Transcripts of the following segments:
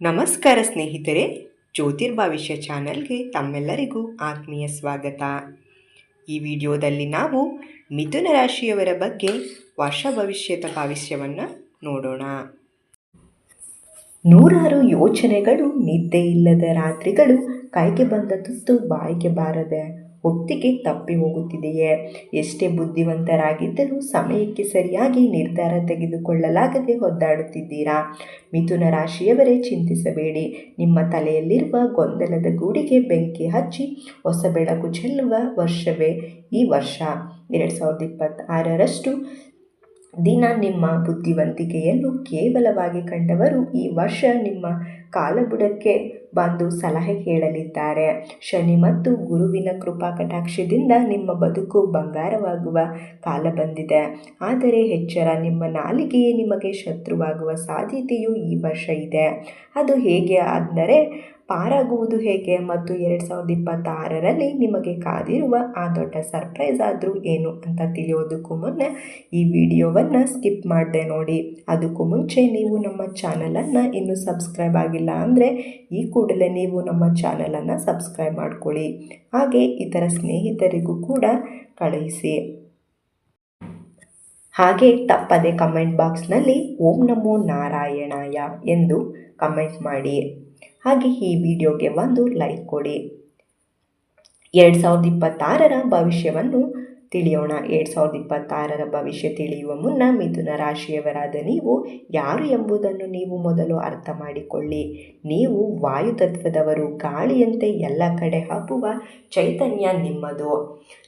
ನಮಸ್ಕಾರ ಸ್ನೇಹಿತರೆ ಜ್ಯೋತಿರ್ಭವಿಷ್ಯ ಚಾನಲ್ಗೆ ತಮ್ಮೆಲ್ಲರಿಗೂ ಆತ್ಮೀಯ ಸ್ವಾಗತ. ಈ ವಿಡಿಯೋದಲ್ಲಿ ನಾವು ಮಿಥುನ ರಾಶಿಯವರ ಬಗ್ಗೆ ವರ್ಷ ಭವಿಷ್ಯದ ಭವಿಷ್ಯವನ್ನು ನೋಡೋಣ. ನೂರಾರು ಯೋಚನೆಗಳು, ನಿದ್ದೆ ಇಲ್ಲದ ರಾತ್ರಿಗಳು, ಕೈಗೆ ಬಂದ ತುತ್ತು, ಬಾಯಿಗೆ ಬಾರದೆ ಹೊತ್ತಿಗೆ ತಪ್ಪಿ ಹೋಗುತ್ತಿದೆಯೇ? ಎಷ್ಟೇ ಬುದ್ಧಿವಂತರಾಗಿದ್ದರೂ ಸಮಯಕ್ಕೆ ಸರಿಯಾಗಿ ನಿರ್ಧಾರ ತೆಗೆದುಕೊಳ್ಳಲಾಗದೆ ಒದ್ದಾಡುತ್ತಿದ್ದೀರಾ? ಮಿಥುನ ರಾಶಿಯವರೇ, ಚಿಂತಿಸಬೇಡಿ. ನಿಮ್ಮ ತಲೆಯಲ್ಲಿರುವ ಗೊಂದಲದ ಗೂಡಿಗೆ ಬೆಂಕಿ ಹಚ್ಚಿ ಹೊಸ ಬೆಳಕು ಚೆಲ್ಲುವ ವರ್ಷವೇ ಈ ವರ್ಷ. ಎರಡು ಸಾವಿರದ ಇಪ್ಪತ್ತಾರರಷ್ಟು ದಿನ ನಿಮ್ಮ ಬುದ್ಧಿವಂತಿಕೆಯನ್ನು ಕೇವಲವಾಗಿ ಕಂಡವರು ಈ ವರ್ಷ ನಿಮ್ಮ ಕಾಲಬುಡಕ್ಕೆ ಬಂದು ಸಲಹೆ ಕೇಳಲಿದ್ದಾರೆ. ಶನಿ ಮತ್ತು ಗುರುವಿನ ಕೃಪಾ ಕಟಾಕ್ಷದಿಂದ ನಿಮ್ಮ ಬದುಕು ಬಂಗಾರವಾಗುವ ಕಾಲ ಬಂದಿದೆ. ಆದರೆ ಹೆಚ್ಚರ ನಿಮ್ಮ ನಾಲಿಗೆಯೇ ನಿಮಗೆ ಶತ್ರುವಾಗುವ ಸಾಧ್ಯತೆಯೂ ಈ ವರ್ಷ ಇದೆ. ಅದು ಹೇಗೆ ಅಂದರೆ ಪಾರಾಗುವುದು ಹೇಗೆ ಮತ್ತು ಎರಡು ಸಾವಿರದ ಇಪ್ಪತ್ತಾರರಲ್ಲಿ ನಿಮಗೆ ಕಾದಿರುವ ಆ ದೊಡ್ಡ ಸರ್ಪ್ರೈಸ್ ಆದರೂ ಏನು ಅಂತ ತಿಳಿಯೋದಕ್ಕೂ ಮುನ್ನ ಈ ವಿಡಿಯೋವನ್ನು ಸ್ಕಿಪ್ ಮಾಡಿದೆ ನೋಡಿ. ಅದಕ್ಕೂ ಮುಂಚೆ ನೀವು ನಮ್ಮ ಚಾನಲನ್ನು ಇನ್ನೂ ಸಬ್ಸ್ಕ್ರೈಬ್ ಆಗಿಲ್ಲ ಅಂದರೆ ಈ ಕೂಡಲೇ ನೀವು ನಮ್ಮ ಚಾನಲನ್ನು ಸಬ್ಸ್ಕ್ರೈಬ್ ಮಾಡ್ಕೊಳ್ಳಿ. ಹಾಗೆ ಇತರ ಸ್ನೇಹಿತರಿಗೂ ಕೂಡ ಕಳುಹಿಸಿ ಹಾಗೆ ತಪ್ಪದೆ ಕಮೆಂಟ್ ಬಾಕ್ಸ್ನಲ್ಲಿ ಓಂ ನಮೋ ನಾರಾಯಣಾಯ ಎಂದು ಕಮೆಂಟ್ ಮಾಡಿ. ಹಾಗೆ ಈ ವಿಡಿಯೋಗೆ ಒಂದು ಲೈಕ್ ಕೊಡಿ. ಎರಡು ಸಾವಿರದ ಇಪ್ಪತ್ತಾರರ ಭವಿಷ್ಯವನ್ನು ತಿಳಿಯೋಣ. ಎರಡು ಸಾವಿರದ ಇಪ್ಪತ್ತಾರರ ಭವಿಷ್ಯ ತಿಳಿಯುವ ಮುನ್ನ ಮಿಥುನ ರಾಶಿಯವರಾದ ನೀವು ಯಾರು ಎಂಬುದನ್ನು ನೀವು ಮೊದಲು ಅರ್ಥ ಮಾಡಿಕೊಳ್ಳಿ. ನೀವು ವಾಯುತತ್ವದವರು, ಗಾಳಿಯಂತೆ ಎಲ್ಲ ಕಡೆ ಹಬ್ಬುವ ಚೈತನ್ಯ ನಿಮ್ಮದು.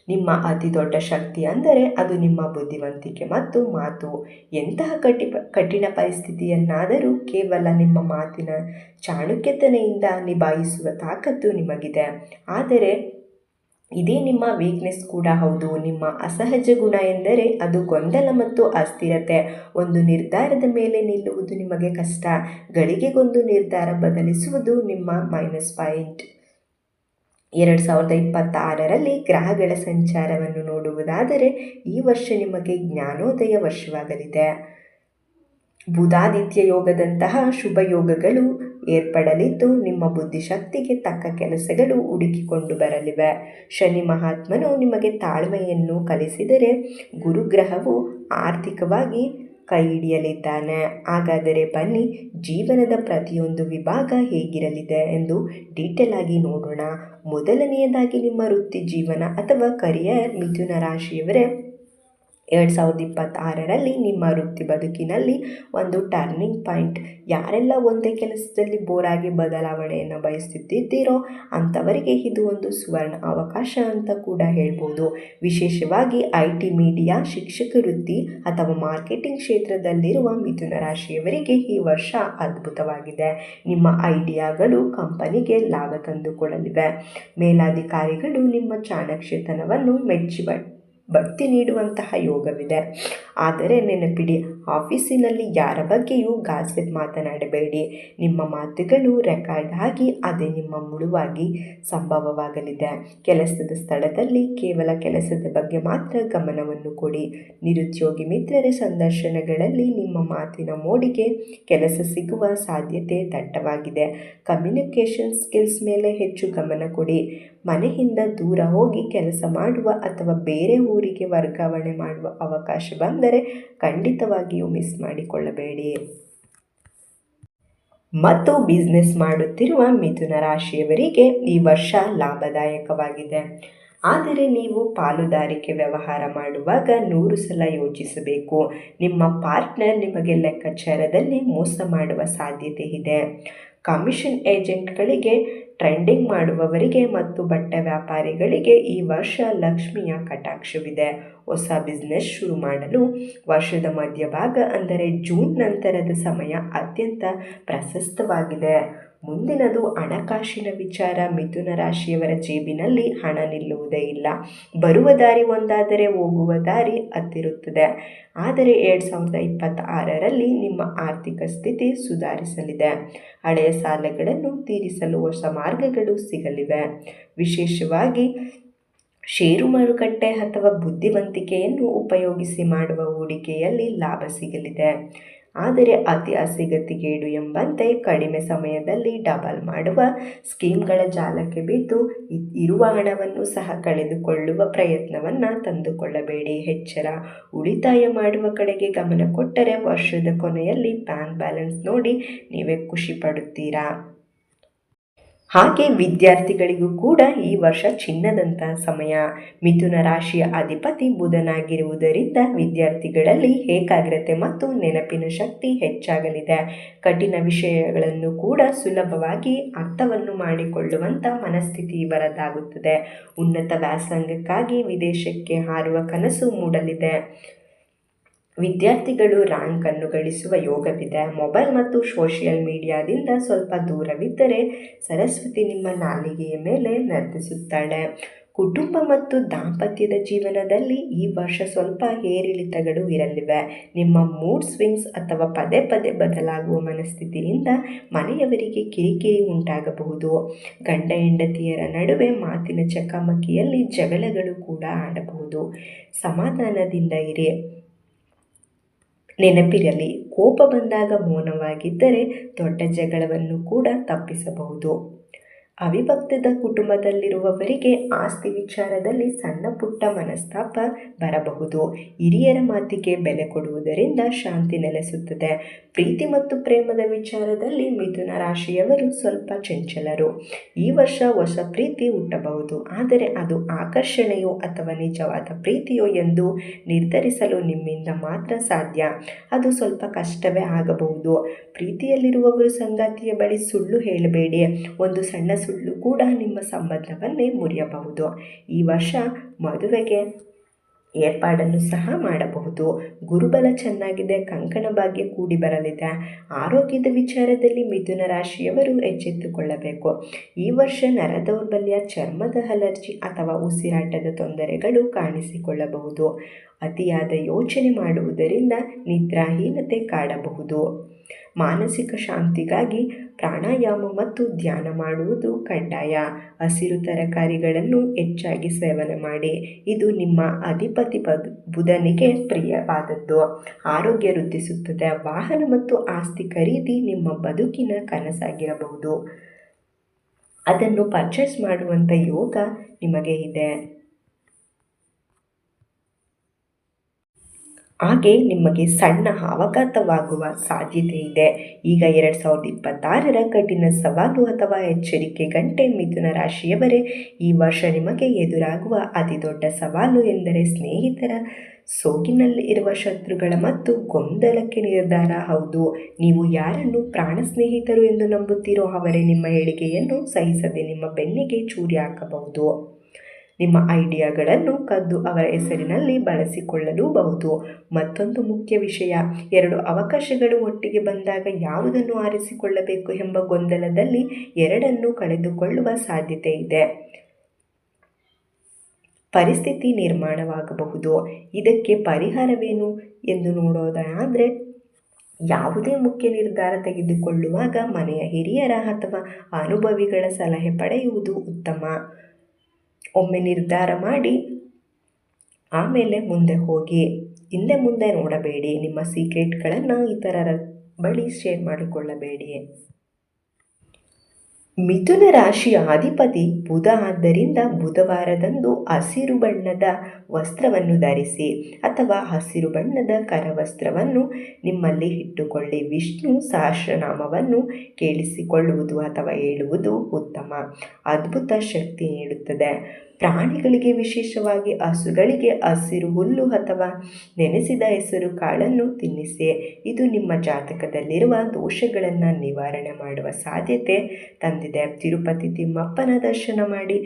ನಿಮ್ಮ ಅತಿ ದೊಡ್ಡ ಶಕ್ತಿ ಅಂದರೆ ಅದು ನಿಮ್ಮ ಬುದ್ಧಿವಂತಿಕೆ ಮತ್ತು ಮಾತು. ಎಂತಹ ಕಠಿ ಕಠಿಣ ಪರಿಸ್ಥಿತಿಯನ್ನಾದರೂ ಕೇವಲ ನಿಮ್ಮ ಮಾತಿನ ಚಾಣುಕ್ಯತನೆಯಿಂದ ನಿಭಾಯಿಸುವ ತಾಕತ್ತು ನಿಮಗಿದೆ. ಆದರೆ ಇದೇ ನಿಮ್ಮ ವೀಕ್ನೆಸ್ ಕೂಡ ಹೌದು. ನಿಮ್ಮ ಅಸಹಜ ಗುಣ ಎಂದರೆ ಅದು ಗೊಂದಲ ಮತ್ತು ಅಸ್ಥಿರತೆ. ಒಂದು ನಿರ್ಧಾರದ ಮೇಲೆ ನಿಲ್ಲುವುದು ನಿಮಗೆ ಕಷ್ಟ. ಗಳಿಗೆಗೊಂದು ನಿರ್ಧಾರ ಬದಲಿಸುವುದು ನಿಮ್ಮ ಮೈನಸ್ ಪಾಯಿಂಟ್ ಎರಡು ಸಾವಿರದ ಇಪ್ಪತ್ತಾರರಲ್ಲಿ ಗ್ರಹಗಳ ಸಂಚಾರವನ್ನು ನೋಡುವುದಾದರೆ ಈ ವರ್ಷ ನಿಮಗೆ ಜ್ಞಾನೋದಯ ವರ್ಷವಾಗಲಿದೆ. ಬುಧಾದಿತ್ಯ ಯೋಗದಂತಹ ಶುಭ ಯೋಗಗಳು ಏರ್ಪಡಲಿದ್ದು ನಿಮ್ಮ ಬುದ್ಧಿಶಕ್ತಿಗೆ ತಕ್ಕ ಕೆಲಸಗಳು ಹುಡುಕಿಕೊಂಡು ಬರಲಿವೆ. ಶನಿ ಮಹಾತ್ಮನು ನಿಮಗೆ ತಾಳ್ಮೆಯನ್ನು ಕಲಿಸಿದರೆ ಗುರುಗ್ರಹವು ಆರ್ಥಿಕವಾಗಿ ಕೈ ಹಿಡಿಯಲಿದ್ದಾನೆ ಹಾಗಾದರೆ ಬನ್ನಿ, ಜೀವನದ ಪ್ರತಿಯೊಂದು ವಿಭಾಗ ಹೇಗಿರಲಿದೆ ಎಂದು ಡೀಟೇಲ್ ಆಗಿ ನೋಡೋಣ. ಮೊದಲನೆಯದಾಗಿ ನಿಮ್ಮ ವೃತ್ತಿ ಜೀವನ ಅಥವಾ ಕರಿಯರ್ ಮಿಥುನ ರಾಶಿಯವರೇ ಎರಡು ಸಾವಿರದ ಇಪ್ಪತ್ತಾರರಲ್ಲಿ ನಿಮ್ಮ ವೃತ್ತಿ ಬದುಕಿನಲ್ಲಿ ಒಂದು ಟರ್ನಿಂಗ್ ಪಾಯಿಂಟ್ ಯಾರೆಲ್ಲ ಒಂದೇ ಕೆಲಸದಲ್ಲಿ ಬೋರಾಗಿ ಬದಲಾವಣೆಯನ್ನು ಬಯಸುತ್ತಿದ್ದೀರೋ ಅಂಥವರಿಗೆ ಇದು ಒಂದು ಸುವರ್ಣ ಅವಕಾಶ ಅಂತ ಕೂಡ ಹೇಳ್ಬೋದು. ವಿಶೇಷವಾಗಿ ಐ ಟಿ ಮೀಡಿಯಾ, ಶಿಕ್ಷಕ ವೃತ್ತಿ ಅಥವಾ ಮಾರ್ಕೆಟಿಂಗ್ ಕ್ಷೇತ್ರದಲ್ಲಿರುವ ಮಿಥುನ ರಾಶಿಯವರಿಗೆ ಈ ವರ್ಷ ಅದ್ಭುತವಾಗಿದೆ. ನಿಮ್ಮ ಐಡಿಯಾಗಳು ಕಂಪನಿಗೆ ಲಾಭ ತಂದುಕೊಳ್ಳಲಿವೆ ಮೇಲಾಧಿಕಾರಿಗಳು ನಿಮ್ಮ ಚಾಣಕ್ಷತನವನ್ನು ಮೆಚ್ಚಿ ಬಡ್ತಿ ನೀಡುವಂತಹ ಯೋಗವಿದೆ. ಆದರೆ ನೆನಪಿಡಿ ಆಫೀಸಿನಲ್ಲಿ ಯಾರ ಬಗ್ಗೆಯೂ ಗಾಸಿಪ್ ಮಾತನಾಡಬೇಡಿ. ನಿಮ್ಮ ಮಾತುಗಳು ರೆಕಾರ್ಡ್ ಆಗಿ, ಅದೇ ನಿಮ್ಮ ಮುಳುವಾಗಿ ಸಂಭವವಾಗಲಿದೆ. ಕೆಲಸದ ಸ್ಥಳದಲ್ಲಿ ಕೇವಲ ಕೆಲಸದ ಬಗ್ಗೆ ಮಾತ್ರ ಗಮನವನ್ನು ಕೊಡಿ. ನಿರುದ್ಯೋಗಿ ಮಿತ್ರರ ಸಂದರ್ಶನಗಳಲ್ಲಿ ನಿಮ್ಮ ಮಾತಿನ ಮೋಡಿಗೆ ಕೆಲಸ ಸಿಗುವ ಸಾಧ್ಯತೆ ದಟ್ಟವಾಗಿದೆ. ಕಮ್ಯುನಿಕೇಷನ್ ಸ್ಕಿಲ್ಸ್ ಮೇಲೆ ಹೆಚ್ಚು ಗಮನ ಕೊಡಿ. ಮನೆಯಿಂದ ದೂರ ಹೋಗಿ ಕೆಲಸ ಮಾಡುವ ಅಥವಾ ಬೇರೆ ಊರಿಗೆ ವರ್ಗಾವಣೆ ಮಾಡುವ ಅವಕಾಶ ಬಂದರೆ ಖಂಡಿತವಾಗಿಯೂ ಮಿಸ್ ಮಾಡಿಕೊಳ್ಳಬೇಡಿ. ಮತ್ತು ಬಿಸ್ನೆಸ್ ಮಾಡುತ್ತಿರುವ ಮಿಥುನ ರಾಶಿಯವರಿಗೆ ಈ ವರ್ಷ ಲಾಭದಾಯಕವಾಗಿದೆ. ಆದರೆ ನೀವು ಪಾಲುದಾರಿಕೆ ವ್ಯವಹಾರ ಮಾಡುವಾಗ ನೂರು ಸಲ ಯೋಚಿಸಬೇಕು. ನಿಮ್ಮ ಪಾರ್ಟ್ನರ್ ನಿಮಗೆ ಲೆಕ್ಕಾಚಾರದಲ್ಲಿ ಮೋಸ ಮಾಡುವ ಸಾಧ್ಯತೆ ಇದೆ. ಕಮಿಷನ್ ಏಜೆಂಟ್ಗಳಿಗೆ ಟ್ರೆಂಡಿಂಗ್ ಮಾಡುವವರಿಗೆ ಮತ್ತು ಬಟ್ಟೆ ವ್ಯಾಪಾರಿಗಳಿಗೆ ಈ ವರ್ಷ ಲಕ್ಷ್ಮಿಯ ಕಟಾಕ್ಷವಿದೆ. ಹೊಸ ಬಿಸ್ನೆಸ್ ಶುರು ಮಾಡಲು ವರ್ಷದ ಮಧ್ಯಭಾಗ ಅಂದರೆ ಜೂನ್ ನಂತರದ ಸಮಯ ಅತ್ಯಂತ ಪ್ರಶಸ್ತವಾಗಿದೆ. ಮುಂದಿನದು ಹಣಕಾಸಿನ ವಿಚಾರ. ಮಿಥುನ ರಾಶಿಯವರ ಜೇಬಿನಲ್ಲಿ ಹಣ ನಿಲ್ಲುವುದೇ ಇಲ್ಲ. ಬರುವ ದಾರಿ ಒಂದಾದರೆ ಹೋಗುವ ದಾರಿ ಹತ್ತಿರುತ್ತದೆ. ಆದರೆ ಎರಡು ಸಾವಿರದ ಇಪ್ಪತ್ತಾರರಲ್ಲಿ ನಿಮ್ಮ ಆರ್ಥಿಕ ಸ್ಥಿತಿ ಸುಧಾರಿಸಲಿದೆ. ಹಳೆಯ ಸಾಲಗಳನ್ನು ತೀರಿಸಲು ಹೊಸ ಮಾರ್ಗಗಳು ಸಿಗಲಿವೆ. ವಿಶೇಷವಾಗಿ ಷೇರು ಮಾರುಕಟ್ಟೆ ಅಥವಾ ಬುದ್ಧಿವಂತಿಕೆಯನ್ನು ಉಪಯೋಗಿಸಿ ಮಾಡುವ ಹೂಡಿಕೆಯಲ್ಲಿ ಲಾಭ ಸಿಗಲಿದೆ. ಆದರೆ ಅತಿ ಆಸೆಗತಿಗೇಡು ಎಂಬಂತೆ ಕಡಿಮೆ ಸಮಯದಲ್ಲಿ ಡಬಲ್ ಮಾಡುವ ಸ್ಕೀಮ್ಗಳ ಜಾಲಕ್ಕೆ ಬಿದ್ದು ಇರುವ ಹಣವನ್ನು ಸಹ ಕಳೆದುಕೊಳ್ಳುವ ಪ್ರಯತ್ನವನ್ನು ತಂದುಕೊಳ್ಳಬೇಡಿ. ಹೆಚ್ಚರ ಉಳಿತಾಯ ಮಾಡುವ ಕಡೆಗೆ ಗಮನ ಕೊಟ್ಟರೆ ವರ್ಷದ ಕೊನೆಯಲ್ಲಿ ಬ್ಯಾಂಕ್ ಬ್ಯಾಲೆನ್ಸ್ ನೋಡಿ ನೀವೇ ಖುಷಿ ಪಡುತ್ತೀರಾ? ಹಾಗೆ ವಿದ್ಯಾರ್ಥಿಗಳಿಗೂ ಕೂಡ ಈ ವರ್ಷ ಚಿನ್ನದಂಥ ಸಮಯ. ಮಿಥುನ ರಾಶಿಯ ಅಧಿಪತಿ ಬುಧನಾಗಿರುವುದರಿಂದ ವಿದ್ಯಾರ್ಥಿಗಳಲ್ಲಿ ಏಕಾಗ್ರತೆ ಮತ್ತು ನೆನಪಿನ ಶಕ್ತಿ ಹೆಚ್ಚಾಗಲಿದೆ. ಕಠಿಣ ವಿಷಯಗಳನ್ನು ಕೂಡ ಸುಲಭವಾಗಿ ಅರ್ಥವನ್ನು ಮಾಡಿಕೊಳ್ಳುವಂಥ ಮನಸ್ಥಿತಿ ಬರದಾಗುತ್ತದೆ. ಉನ್ನತ ವ್ಯಾಸಂಗಕ್ಕಾಗಿ ವಿದೇಶಕ್ಕೆ ಹಾರುವ ಕನಸು ಮೂಡಲಿದೆ. ವಿದ್ಯಾರ್ಥಿಗಳು ರ್ಯಾಂಕನ್ನು ಗಳಿಸುವ ಯೋಗವಿದೆ. ಮೊಬೈಲ್ ಮತ್ತು ಸೋಷಿಯಲ್ ಮೀಡಿಯಾದಿಂದ ಸ್ವಲ್ಪ ದೂರವಿದ್ದರೆ ಸರಸ್ವತಿ ನಿಮ್ಮ ನಾಲಿಗೆಯ ಮೇಲೆ ನರ್ತಿಸುತ್ತಾಳೆ. ಕುಟುಂಬ ಮತ್ತು ದಾಂಪತ್ಯದ ಜೀವನದಲ್ಲಿ ಈ ವರ್ಷ ಸ್ವಲ್ಪ ಏರಿಳಿತಗಳು ಇರಲಿವೆ. ನಿಮ್ಮ ಮೂಡ್ ಸ್ವಿಂಗ್ಸ್ ಅಥವಾ ಪದೇ ಪದೇ ಬದಲಾಗುವ ಮನಸ್ಥಿತಿಯಿಂದ ಮನೆಯವರಿಗೆ ಕಿರಿಕಿರಿ ಉಂಟಾಗಬಹುದು. ಗಂಡ ಹೆಂಡತಿಯರ ನಡುವೆ ಮಾತಿನ ಚಕಮಕಿಯಲ್ಲಿ ಜಗಳಗಳು ಕೂಡ ಆಡಬಹುದು. ಸಮಾಧಾನದಿಂದ ಇರಿ. ನೆನಪಿರಲಿ ಕೋಪ ಬಂದಾಗ ಮೌನವಾಗಿದ್ದರೆ ದೊಡ್ಡ ಜಗಳವನ್ನು ಕೂಡ ತಪ್ಪಿಸಬಹುದು. ಅವಿಭಕ್ತದ ಕುಟುಂಬದಲ್ಲಿರುವವರಿಗೆ ಆಸ್ತಿ ವಿಚಾರದಲ್ಲಿ ಸಣ್ಣ ಪುಟ್ಟ ಮನಸ್ತಾಪ ಬರಬಹುದು. ಹಿರಿಯರ ಮಾತಿಗೆ ಬೆಲೆ ಕೊಡುವುದರಿಂದ ಶಾಂತಿ ನೆಲೆಸುತ್ತದೆ. ಪ್ರೀತಿ ಮತ್ತು ಪ್ರೇಮದ ವಿಚಾರದಲ್ಲಿ ಮಿಥುನ ರಾಶಿಯವರು ಸ್ವಲ್ಪ ಚಂಚಲರು. ಈ ವರ್ಷ ಹೊಸ ಪ್ರೀತಿ ಹುಟ್ಟಬಹುದು. ಆದರೆ ಅದು ಆಕರ್ಷಣೆಯೋ ಅಥವಾ ನಿಜವಾದ ಪ್ರೀತಿಯೋ ಎಂದು ನಿರ್ಧರಿಸಲು ನಿಮ್ಮಿಂದ ಮಾತ್ರ ಸಾಧ್ಯ. ಅದು ಸ್ವಲ್ಪ ಕಷ್ಟವೇ ಆಗಬಹುದು. ಪ್ರೀತಿಯಲ್ಲಿರುವವರು ಸಂಗಾತಿಯ ಬಳಿ ಸುಳ್ಳು ಹೇಳಬೇಡಿ. ಒಂದು ಸಣ್ಣ ಸುಳ್ಳು ಕೂಡ ನಿಮ್ಮ ಸಂಬಂಧವನ್ನೇ ಮುರಿಯಬಹುದು. ಈ ವರ್ಷ ಮದುವೆಗೆ ಏರ್ಪಾಡನ್ನು ಸಹ ಮಾಡಬಹುದು. ಗುರುಬಲ ಚೆನ್ನಾಗಿದೆ, ಕಂಕಣ ಭಾಗ್ಯ ಕೂಡಿ ಬರಲಿದೆ. ಆರೋಗ್ಯದ ವಿಚಾರದಲ್ಲಿ ಮಿಥುನ ರಾಶಿಯವರು ಎಚ್ಚೆತ್ತುಕೊಳ್ಳಬೇಕು. ಈ ವರ್ಷ ನರ ದೌರ್ಬಲ್ಯ ಚರ್ಮದ ಅಲರ್ಜಿ ಅಥವಾ ಉಸಿರಾಟದ ತೊಂದರೆಗಳು ಕಾಣಿಸಿಕೊಳ್ಳಬಹುದು. ಅತಿಯಾದ ಯೋಚನೆ ಮಾಡುವುದರಿಂದ ನಿದ್ರಾಹೀನತೆ ಕಾಡಬಹುದು. ಮಾನಸಿಕ ಶಾಂತಿಗಾಗಿ ಪ್ರಾಣಾಯಾಮ ಮತ್ತು ಧ್ಯಾನ ಮಾಡುವುದು ಕಡ್ಡಾಯ. ಹಸಿರು ತರಕಾರಿಗಳನ್ನು ಹೆಚ್ಚಾಗಿ ಸೇವನೆ ಮಾಡಿ. ಇದು ನಿಮ್ಮ ಅಧಿಪತಿ ಬುಧನಿಗೆ ಪ್ರಿಯವಾದದ್ದು. ಆರೋಗ್ಯ ವೃದ್ಧಿಸುತ್ತದೆ. ವಾಹನ ಮತ್ತು ಆಸ್ತಿ ಖರೀದಿ ನಿಮ್ಮ ಬದುಕಿನ ಕನಸಾಗಿರಬಹುದು. ಅದನ್ನು ಪರ್ಚೇಸ್ ಮಾಡುವಂಥ ಯೋಗ ನಿಮಗೆ ಇದೆ. ಹಾಗೆ ನಿಮಗೆ ಸಣ್ಣ ಅವಘಾತವಾಗುವ ಸಾಧ್ಯತೆ ಇದೆ. ಈಗ ಎರಡು ಸಾವಿರದ ಇಪ್ಪತ್ತಾರರ ಕಠಿಣ ಸವಾಲು ಅಥವಾ ಎಚ್ಚರಿಕೆ ಗಂಟೆ ಮಿಥುನ ರಾಶಿಯವರೇ, ಈ ವರ್ಷ ನಿಮಗೆ ಎದುರಾಗುವ ಅತಿ ದೊಡ್ಡ ಸವಾಲು ಎಂದರೆ ಸ್ನೇಹಿತರ ಸೋಗಿನಲ್ಲಿ ಇರುವ ಶತ್ರುಗಳ ಮತ್ತು ಗೊಂದಲಕ್ಕೆ ನಿರ್ಧಾರ. ಹೌದು, ನೀವು ಯಾರನ್ನು ಪ್ರಾಣ ಸ್ನೇಹಿತರು ಎಂದು ನಂಬುತ್ತೀರೋ ಅವರೇ ನಿಮ್ಮ ಹೇಳಿಕೆಯನ್ನು ಸಹಿಸದೆ ನಿಮ್ಮ ಬೆನ್ನಿಗೆ ಚೂರಿ ಹಾಕಬಹುದು. ನಿಮ್ಮ ಐಡಿಯಾಗಳನ್ನು ಕದ್ದು ಅವರ ಹೆಸರಿನಲ್ಲಿ ಬಳಸಿಕೊಳ್ಳಲೂಬಹುದು. ಮತ್ತೊಂದು ಮುಖ್ಯ ವಿಷಯ, ಎರಡು ಅವಕಾಶಗಳು ಒಟ್ಟಿಗೆ ಬಂದಾಗ ಯಾವುದನ್ನು ಆರಿಸಿಕೊಳ್ಳಬೇಕು ಎಂಬ ಗೊಂದಲದಲ್ಲಿ ಎರಡನ್ನು ಕಳೆದುಕೊಳ್ಳುವ ಸಾಧ್ಯತೆ ಇದೆ. ಪರಿಸ್ಥಿತಿ ನಿರ್ಮಾಣವಾಗಬಹುದು. ಇದಕ್ಕೆ ಪರಿಹಾರವೇನು ಎಂದು ನೋಡೋದಾದರೆ, ಯಾವುದೇ ಮುಖ್ಯ ನಿರ್ಧಾರ ತೆಗೆದುಕೊಳ್ಳುವಾಗ ಮನೆಯ ಹಿರಿಯರ ಅಥವಾ ಅನುಭವಿಗಳ ಸಲಹೆ ಪಡೆಯುವುದು ಉತ್ತಮ. ಒಮ್ಮೆ ನಿರ್ಧಾರ ಮಾಡಿ, ಆಮೇಲೆ ಮುಂದೆ ಹೋಗಿ, ಹಿಂದೆ ಮುಂದೆ ನೋಡಬೇಡಿ, ನಿಮ್ಮ ಸೀಕ್ರೆಟ್ಗಳನ್ನು ಇತರರ ಬಳಿ ಶೇರ್ ಮಾಡಿಕೊಳ್ಳಬೇಡಿ. ಮಿಥುನ ರಾಶಿಯ ಅಧಿಪತಿ ಬುಧ ಆದ್ದರಿಂದ ಬುಧವಾರದಂದು ಹಸಿರು ಬಣ್ಣದ ವಸ್ತ್ರವನ್ನು ಧರಿಸಿ ಅಥವಾ ಹಸಿರು ಬಣ್ಣದ ಕರವಸ್ತ್ರವನ್ನು ನಿಮ್ಮಲ್ಲಿ ಇಟ್ಟುಕೊಳ್ಳಿ. ವಿಷ್ಣು ಸಹಸ್ರನಾಮವನ್ನು ಕೇಳಿಸಿಕೊಳ್ಳುವುದು ಅಥವಾ ಹೇಳುವುದು ಉತ್ತಮ. ಅದ್ಭುತ ಶಕ್ತಿ ನೀಡುತ್ತದೆ. ಪ್ರಾಣಿಗಳಿಗೆ ವಿಶೇಷವಾಗಿ ಹಸುಗಳಿಗೆ ಹಸಿರು ಹುಲ್ಲು ಅಥವಾ ನೆನೆಸಿದ ಹೆಸರು ಕಾಳನ್ನು ತಿನ್ನಿಸಿ. ಇದು ನಿಮ್ಮ ಜಾತಕದಲ್ಲಿರುವ ದೋಷಗಳನ್ನು ನಿವಾರಣೆ ಮಾಡುವ ಸಾಧ್ಯತೆ ತಂದಿದೆ. ತಿರುಪತಿ ತಿಮ್ಮಪ್ಪನ ದರ್ಶನ ಮಾಡಿ.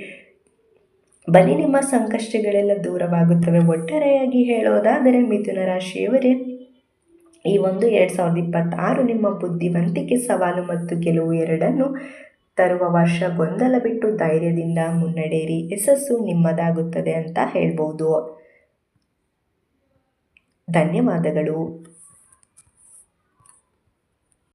ಬಲಿ ನಿಮ್ಮ ಸಂಕಷ್ಟಗಳೆಲ್ಲ ದೂರವಾಗುತ್ತವೆ. ಒಟ್ಟಾರೆಯಾಗಿ ಹೇಳೋದಾದರೆ ಮಿಥುನ ರಾಶಿಯವರೇ, ಈ ಒಂದು ಎರಡು ಸಾವಿರದ ಇಪ್ಪತ್ತಾರು ನಿಮ್ಮ ಬುದ್ಧಿವಂತಿಕೆ ಸವಾಲು ಮತ್ತು ಗೆಲುವು ಎರಡನ್ನು ತರುವ ವರ್ಷ ಗೊಂದಲ ಬಿಟ್ಟು ಧೈರ್ಯದಿಂದ ಮುನ್ನಡೆಯಿರಿ. ಯಶಸ್ಸು ನಿಮ್ಮದಾಗುತ್ತದೆ ಅಂತ ಹೇಳ್ಬೋದು. ಧನ್ಯವಾದಗಳು.